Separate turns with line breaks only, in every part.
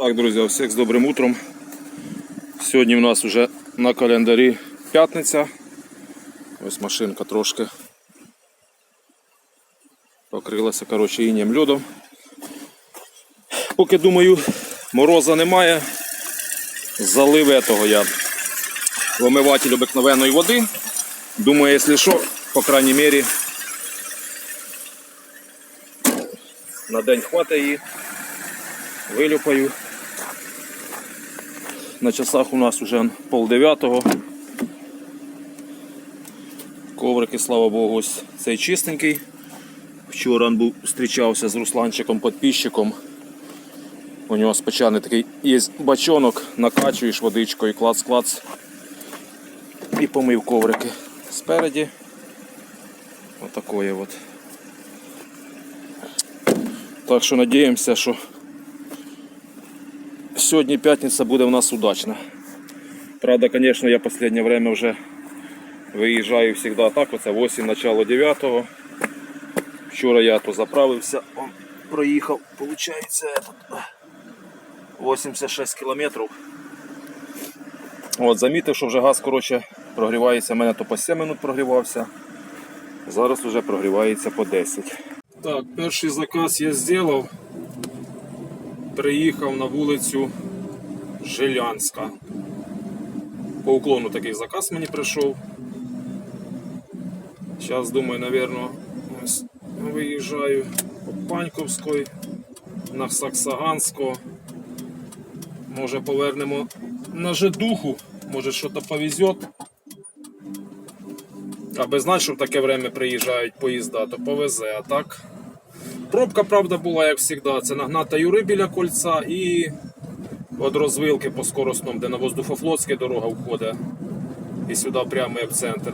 Так, друзі, всіх з добрим утром. Сьогодні в нас вже на календарі п'ятниця. Ось машинка трошки покрилася коротше, інням льодом. Поки думаю, мороза немає. Залив этого я вимиватель обикновеної води. Думаю, якщо що, по крайній мірі, на день хватить її. Вилюпаю. На часах у нас вже пол. Коврики, слава Богу, ось цей чистенький. Вчора був, зустрічався з Русланчиком підписчиком. У нього спеціальний такий є бачонок, накачуєш водичкою, клац-клац. І помив коврики спереді. Отакої от. Так що надіємося, що сьогодні п'ятниця буде у нас удачна. Правда, звісно, я останнє время вже виїжджаю завжди так, оце 8, начало 9. Вчора я то заправився, он проїхав, виходить, 86 кілометрів. От, замітив, що вже газ коротше, прогрівається, у мене то по 7 минут прогрівався. Зараз вже прогрівається по 10. Так, перший заказ я зробив. Приїхав на вулицю Жилянська. По уклону такий заказ мені прийшов. Зараз думаю, напевно, ось виїжджаю по Паньковської на Саксаганську. Може повернемо на Жедуху, може щось повезет. Аби знати, що в таке время приїжджають поїзда, то повезе, а так. Пробка, правда, була, як завжди, це нагната Юри біля кольця і від розвилки по скоростному, де на Воздухофлотське дорога входить. І сюди прямо як в центр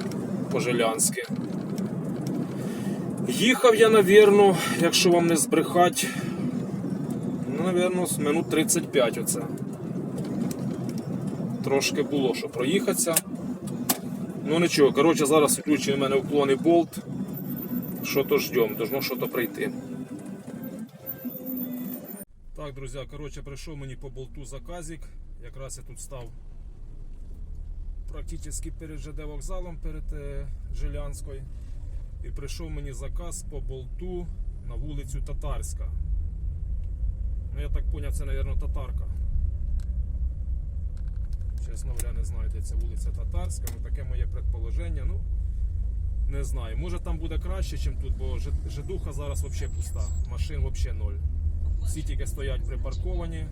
по Жилянське. Їхав я, навірно, якщо вам не збрехать, ну, з минут 35 оце. Трошки було, що проїхатися. Ну нічого, коротше, зараз включений у мене уклонний болт. Що то ждемо, должно що то прийти. Друзі, коротше, прийшов мені по болту заказик. Якраз я тут став практично перед ЖД вокзалом, перед е, Жилянською. І прийшов мені заказ по болту на вулицю Татарська. Ну, я так зрозумів, це, мабуть, татарка. Чесно говоря, не знаю, де ця вулиця Татарська, ну таке моє предположення. Ну, не знаю. Може там буде краще, ніж тут, бо жидуха зараз взагалі пуста. Машин взагалі ноль. Всі тільки стоять припарковані.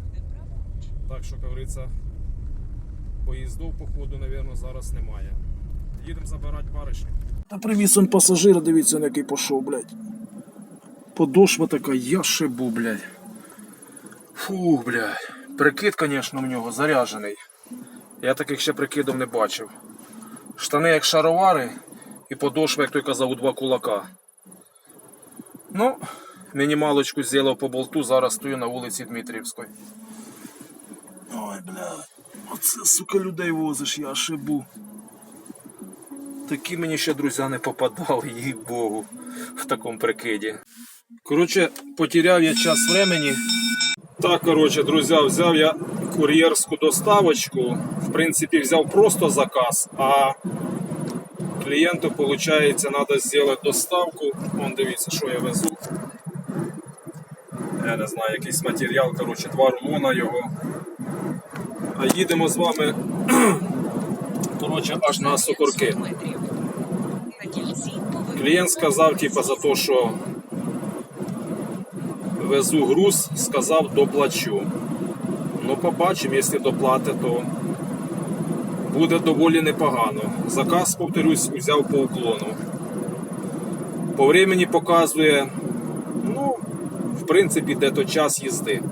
Так що, говориться, поїздов, походу, мабуть, зараз немає. Їдемо забирати баришню.
Та привіз он пасажира, дивіться, на який пішов, блядь. Подошва така, я шибу, блядь.
Фух, блядь. Прикид, звісно, в нього заряджений. Я таких ще прикидів не бачив. Штани як шаровари і подошва, як той казав, у два кулака. Ну, мінімалочку зробив по болту, зараз стою на вулиці Дмитрівської.
Ой, блядь. Оце, сука, людей возиш, я шибу.
Такі мені ще друзі не попадали, їй Богу, в такому прикиді. Коротше, потеряв я час времени. Так, коротше, друзі, взяв я кур'єрську доставочку. В принципі, взяв просто заказ, а клієнту, виходить, треба зробити доставку. Вон дивіться, що я везу. Я не знаю, якийсь матеріал, коротше, два рулона його. А їдемо з вами коротше, аж на Сокорки. Клієнт сказав, типу, за те, що везу груз, сказав, доплачу. Ну, побачимо, якщо доплатить, то буде доволі непогано. Заказ, повторюсь, взяв по уклону. По времени показує, в принципі, де то час їзди.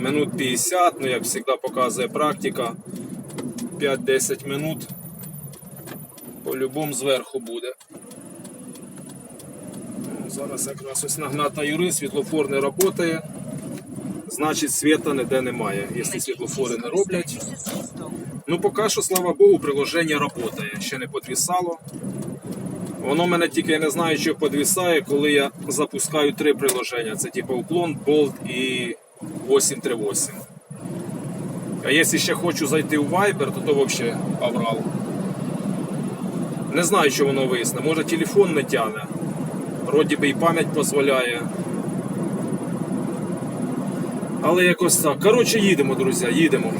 Минут 50, ну, як завжди показує практика. 5-10 минут. По-любому зверху буде. Зараз якраз ось нагната юри, світлофор не працює. Значить світа ніде немає, якщо світлофори не роблять. Ну поки що, слава Богу, приложення працює, ще не підвісало. Воно мене тільки я не знаю, що підвісає, коли я запускаю три приложення. Це типу уклон, болт і 838. А якщо ще хочу зайти у Viber, то то взагалі аврал. Не знаю, що воно висне. Може телефон не тягне. Вроді би і пам'ять дозволяє. Але якось так. Коротше, їдемо, друзі, їдемо.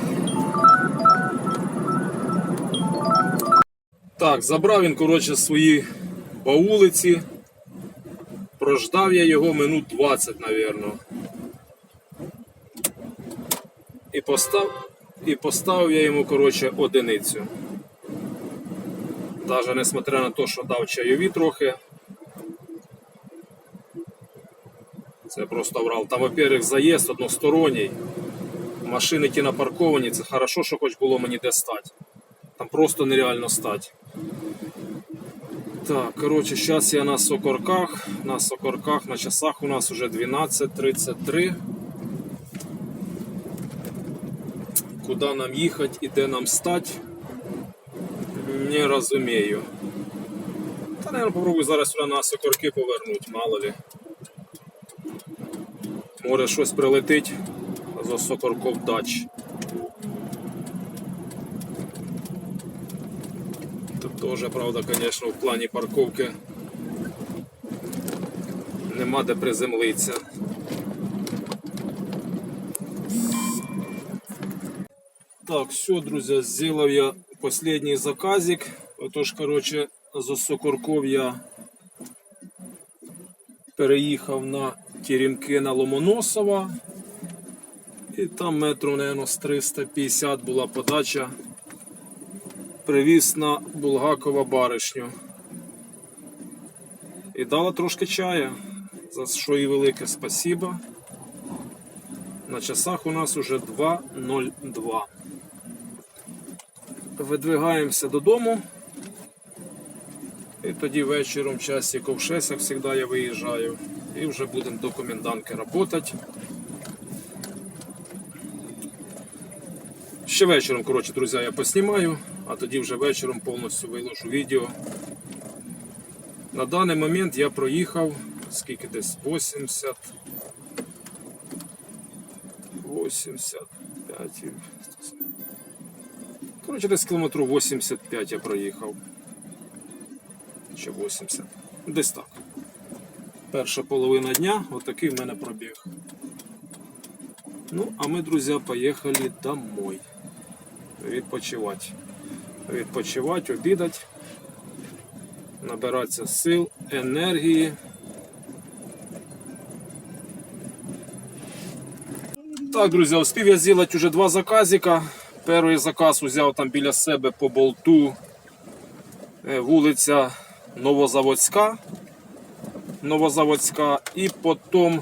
Так, забрав він, коротше, свої баулиці. Прождав я його минут 20, напевно. І постав, і поставив я йому, коротше, одиницю. Даже несмотря на те, що дав чайові трохи. Це просто врал. Там, во-первых, заїзд односторонній. Машини ті напарковані, це хорошо, що хоч було мені де стати. Там просто нереально стати. Так, коротше, зараз я на Сокорках. На Сокорках на часах у нас уже 12.33. Куди нам їхати і де нам стати? Не розумію. Та, наверное, попробую зараз сюди на Сокорки повернути, мало ли. Може щось прилетить за Сокорков дач. Теж, правда, звісно, в плані парковки нема де приземлитися. Так, все, друзі, зробив я останній заказик. Отож, коротше, з Сокорков я переїхав на Теремки на Ломоносова. І там метрів, мабуть, з 350 була подача. Привіз на Булгакова баришню. І дала трошки чая, за що і велике спасибо. На часах у нас уже 2.02. Видвигаємося додому. І тоді вечором, часі ковшеся, завжди я виїжджаю. І вже будемо до комендантки працювати. Ще вечором, коротше, друзі, я поснімаю, а тоді вже вечором повністю виложу відео. На даний момент я проїхав скільки десь 80. 85. Коротше, десь кілометрів 85 я проїхав. Чи 80. Десь так. Перша половина дня, отакий в мене пробіг. Ну, а ми, друзі, поїхали домой. Відпочивати. Відпочивати, обідати, набиратися сил, енергії. Так, друзі, успів я зробити вже два заказика. Перший заказ взяв там біля себе по болту е, вулиця Новозаводська. Новозаводська. І потім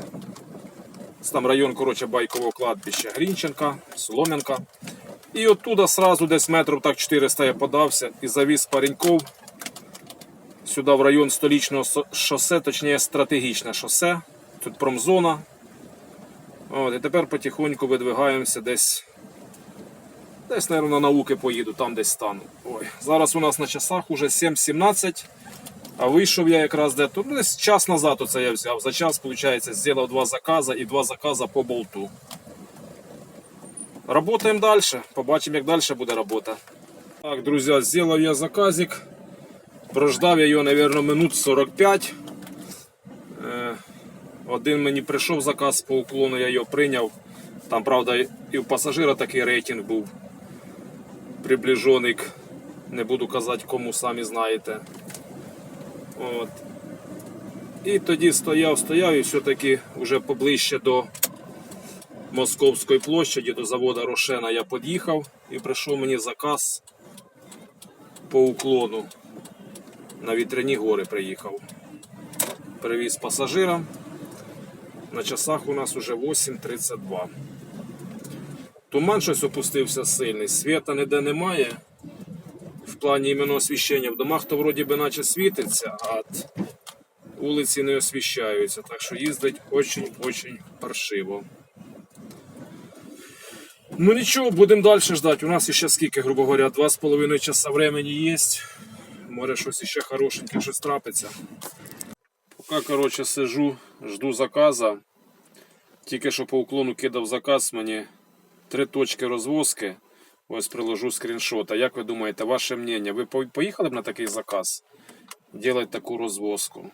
там район коротше, байкового кладбища Грінченка, Солом'янка. І оттуда сразу десь метрів так 400 я подався і завіз пареньков сюди в район столічного шосе, точніше стратегічне шосе. Тут промзона. От, і тепер потихоньку видвигаємося десь. Десь, мабуть, на науки поїду, там десь стану. Ой. Зараз у нас на часах уже 7.17. А вийшов я якраз де тут. Ну, десь час назад оце я взяв. За час, виходить, зробив два закази і два закази по болту. Работаємо далі. Побачимо, як далі буде робота. Так, друзі, зробив я заказик. Прождав я його, мабуть, минут 45. Е, Один мені прийшов заказ по уклону, я його прийняв. Там, правда, і у пасажира такий рейтинг був. Приближений, не буду казати кому, самі знаєте. От. І тоді стояв, стояв і все-таки вже поближче до Московської площаді, до заводу Рошена я під'їхав і прийшов мені заказ по уклону. На вітряні гори приїхав. Привіз пасажира. На часах у нас уже 8.32. Туман щось опустився сильний, світа ніде немає. В плані іменно освіщення. В домах то вроді би наче світиться, а вулиці не освіщаються. Так що їздить очень-очень паршиво. Ну нічого, будемо далі ждати. У нас ще скільки, грубо говоря, 2,5 часа времени є. Може щось ще хорошеньке, щось трапиться. Поки, коротше, сижу, жду заказа. Тільки що по уклону кидав заказ мені Три точки розвозки. Ось приложу скріншота. Як ви думаєте, ваше мнення? Ви поїхали б на такий заказ? Ділать таку розвозку.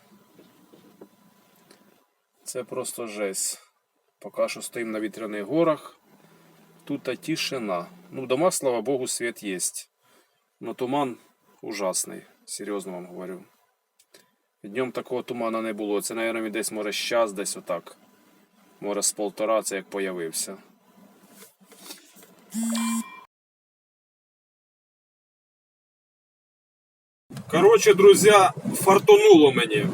Це просто жесть. Поки що стоїмо на вітряних горах. Тут тишина. Ну, домах, слава Богу, світ є. Но туман ужасний. Серйозно вам говорю. Днем такого тумана не було. Це, мабуть, десь може щас, десь отак. Може з полтора це як появився. Коротше, друзі, фартонуло мені.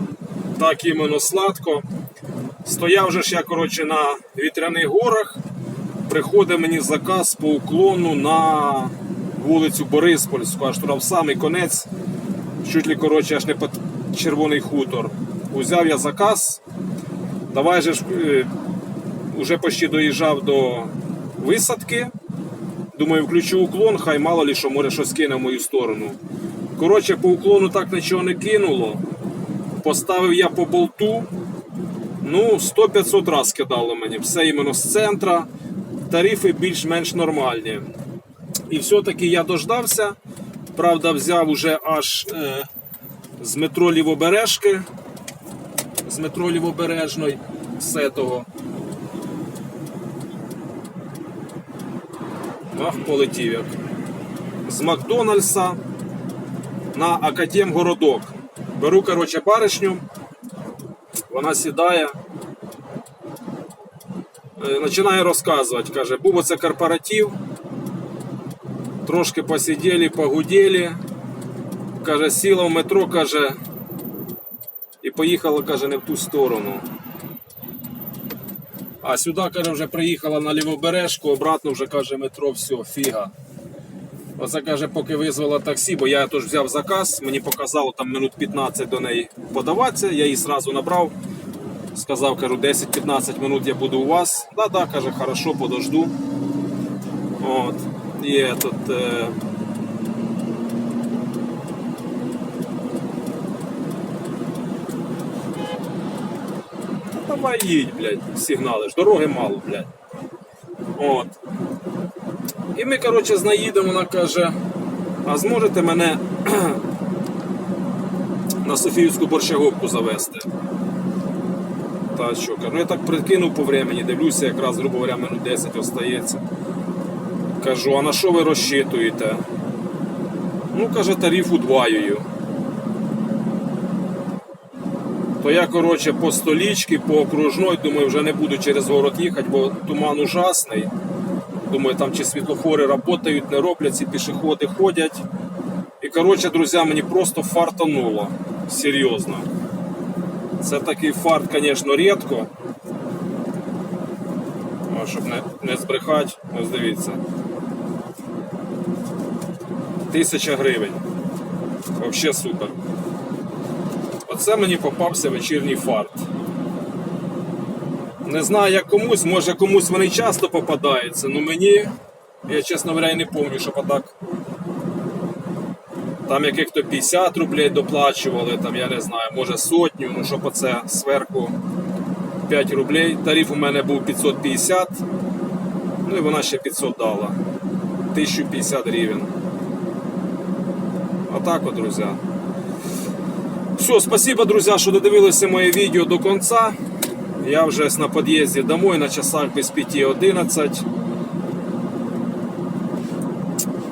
Так іменно сладко. Стояв же ж я, коротше, на вітряних горах. Приходить мені заказ по уклону на вулицю Бориспольську, аж туди в самий конець. Чуть ли, коротше, аж не під червоний хутор. Узяв я заказ. Давай же ж е, почти доїжджав до висадки. Думаю, включу уклон, хай мало ли що може щось кине в мою сторону. Коротше, по уклону так нічого не кинуло. Поставив я по болту. Ну, 100-500 раз кидало мені. Все іменно з центра. Тарифи більш-менш нормальні. І все-таки я дождався. Правда, взяв уже аж е, з метро Лівобережки. З метро Лівобережної з того. Ах, полетів як. З Макдональдса на Академ городок. Беру, коротше, баришню. Вона сідає. Е, Починає розказувати. Каже, був оце корпоратив. Трошки посиділи, погуділи. Каже, сіла в метро, каже, і поїхала, каже, не в ту сторону. А сюди, каже, вже приїхала на лівобережку, обратно вже каже метро, все, фіга. Оце каже, поки визвала таксі, бо я теж взяв заказ, мені показало там минут 15 до неї подаватися, я її сразу набрав. Сказав, кажу, 10-15 минут я буду у вас. Да, да, каже, хорошо, подожду. От. І этот, е... Давай їдь, блядь, сигналиш, дороги мало, блядь. От. І ми, коротше, знаїдемо, вона каже, а зможете мене на Софіївську борщаговку завести? Та кажу, ну я так прикинув по времени, дивлюся, якраз, грубо говоря, минут 10 остається. Кажу, а на що ви розчитуєте? Ну, каже, тариф удваюю. То я, коротше, по столічці, по окружной, думаю, вже не буду через город їхати, бо туман ужасний. Думаю, там чи світлофори працюють, не роблять, ці пішоходи ходять. І, коротше, друзі, мені просто фартануло. Серйозно. Це такий фарт, звісно, рідко. А, щоб не, не збрехати, ось дивіться. Тисяча гривень. Взагалі супер. Оце мені попався вечірній фарт. Не знаю, як комусь, може комусь вони часто попадаються, але мені, я чесно говоря, не пам'ятаю, щоб отак. Там яких-то 50 рублей доплачували, там я не знаю, може сотню, ну щоб оце зверху 5 рублей. Тариф у мене був 550, ну і вона ще 500 дала. 1050 гривень. Отак от, друзі. Все, спасибо, друзья, что додивилися моє відео до конца. Я вже на під'їзді домой на часах без 5.11.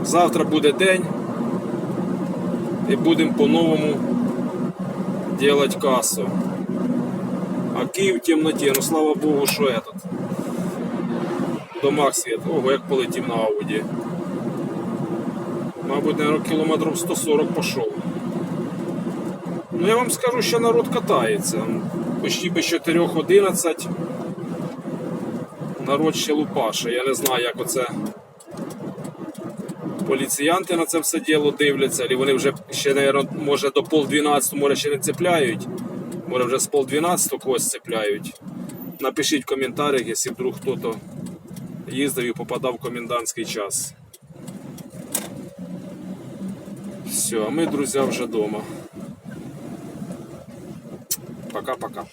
Завтра буде день. І будемо по-новому делать кассу. А Київ в темноті, ну слава Богу, що этот. Домах світ. Ого, як полетів на Ауді. Мабуть, наверное, кілометрів 140 пішов. Ну я вам скажу, що народ катається. Почти без 4.11 народ ще лупаше. Я не знаю, як оце поліціянти на це все діло дивляться, або вони вже ще, наверно, може до пол 12, може ще не цепляють. Може вже з пол 12 когось цепляють. Напишіть в коментарях, якщо вдруг хтось їздив і попадав в комендантський час. Все, а ми, друзі, вже вдома. Пока-пока.